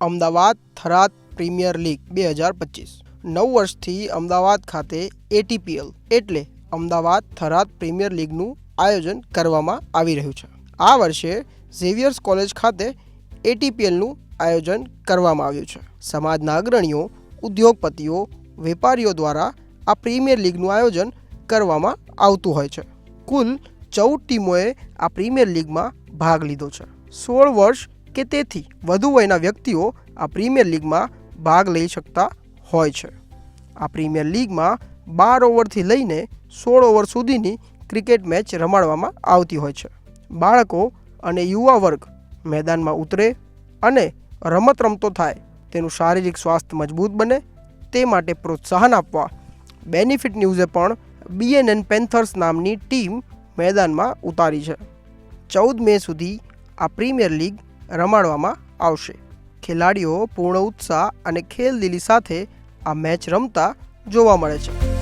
Ahmedabad Tharad premier league બે હજાર પચીસ. નવ વર્ષથી અમદાવાદ ખાતે એટીપીએલ એટલે અમદાવાદ થરાદ પ્રીમિયર લીગનું આયોજન કરવામાં આવી રહ્યું છે. આ વર્ષે ઝેવિયર્સ કોલેજ ખાતે એટીપીએલનું આયોજન કરવામાં આવ્યું છે. સમાજના અગ્રણીઓ, ઉદ્યોગપતિઓ, વેપારીઓ દ્વારા આ પ્રીમિયર લીગનું આયોજન કરવામાં આવતું હોય છે. કુલ ચૌદ ટીમોએ આ પ્રીમિયર લીગમાં ભાગ લીધો છે. સોળ વર્ષ કે તેથી વધુ વયના વ્યક્તિઓ આ પ્રીમિયર લીગમાં ભાગ લઈ શકતા હોય છે. આ પ્રીમિયર લીગમાં બાર ઓવરથી લઈને સોળ ઓવર સુધીની ક્રિકેટ મેચ રમાડવામાં આવતી હોય છે. બાળકો અને યુવા વર્ગ મેદાનમાં ઉતરે અને રમત રમતો થાય તેનું શારીરિક સ્વાસ્થ્ય મજબૂત બને તે માટે પ્રોત્સાહન આપવા બેનિફિટ ન્યૂઝે પણ બીએનએન પેન્થર્સ નામની ટીમ મેદાનમાં ઉતારી છે. ચૌદ મે સુધી આ પ્રીમિયર લીગ રમાડવામાં આવશે. ખેલાડીઓ પૂર્ણ ઉત્સાહ અને ખેલદિલી સાથે આ મેચ રમતા જોવા મળે છે.